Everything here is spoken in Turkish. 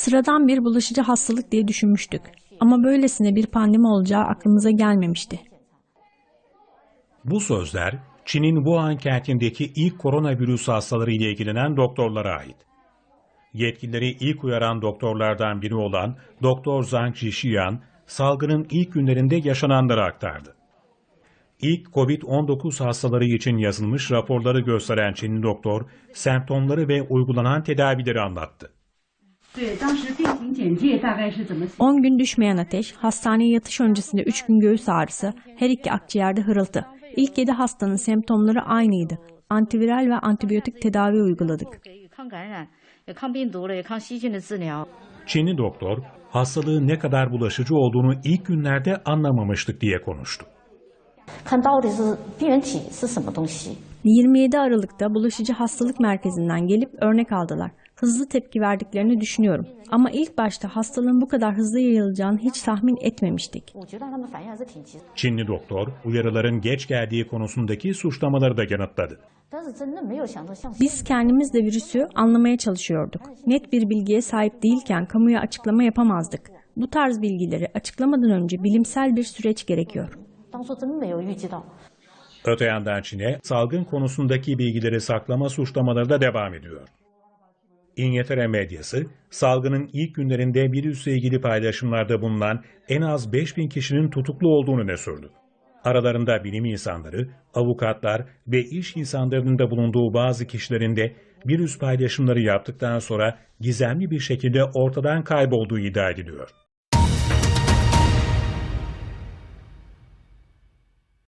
Sıradan bir bulaşıcı hastalık diye düşünmüştük. Ama böylesine bir pandemi olacağı aklımıza gelmemişti. Bu sözler Çin'in Wuhan kentindeki ilk koronavirüs hastaları ile ilgilenen doktorlara ait. Yetkilileri ilk uyaran doktorlardan biri olan Doktor Zhang Jixian, salgının ilk günlerinde yaşananları aktardı. İlk COVID-19 hastaları için yazılmış raporları gösteren Çinli doktor, semptomları ve uygulanan tedavileri anlattı. 10 gün düşmeyen ateş, hastaneye yatış öncesinde 3 gün göğüs ağrısı, her iki akciğerde hırıltı. İlk 7 hastanın semptomları aynıydı. Antiviral ve antibiyotik tedavi uyguladık. 给予抗感染、也抗病毒了，也抗细菌的治疗。 Çinli doktor, hastalığın ne kadar bulaşıcı olduğunu ilk günlerde anlamamıştık diye konuştu. 看到底是病原体是什么东西。 27 Aralık'ta bulaşıcı hastalık merkezinden gelip örnek aldılar. Hızlı tepki verdiklerini düşünüyorum. Ama ilk başta hastalığın bu kadar hızlı yayılacağını hiç tahmin etmemiştik. Çinli doktor uyarıların geç geldiği konusundaki suçlamaları da yanıtladı. Biz kendimiz de virüsü anlamaya çalışıyorduk. Net bir bilgiye sahip değilken kamuya açıklama yapamazdık. Bu tarz bilgileri açıklamadan önce bilimsel bir süreç gerekiyor. Öte yandan Çin'e salgın konusundaki bilgileri saklama suçlamaları da devam ediyor. İngiltere medyası, salgının ilk günlerinde virüsle ilgili paylaşımlarda bulunan en az 5000 kişinin tutuklu olduğunu öne sürdü. Aralarında bilim insanları, avukatlar ve iş insanlarının da bulunduğu bazı kişilerin de virüs paylaşımları yaptıktan sonra gizemli bir şekilde ortadan kaybolduğu iddia ediliyor.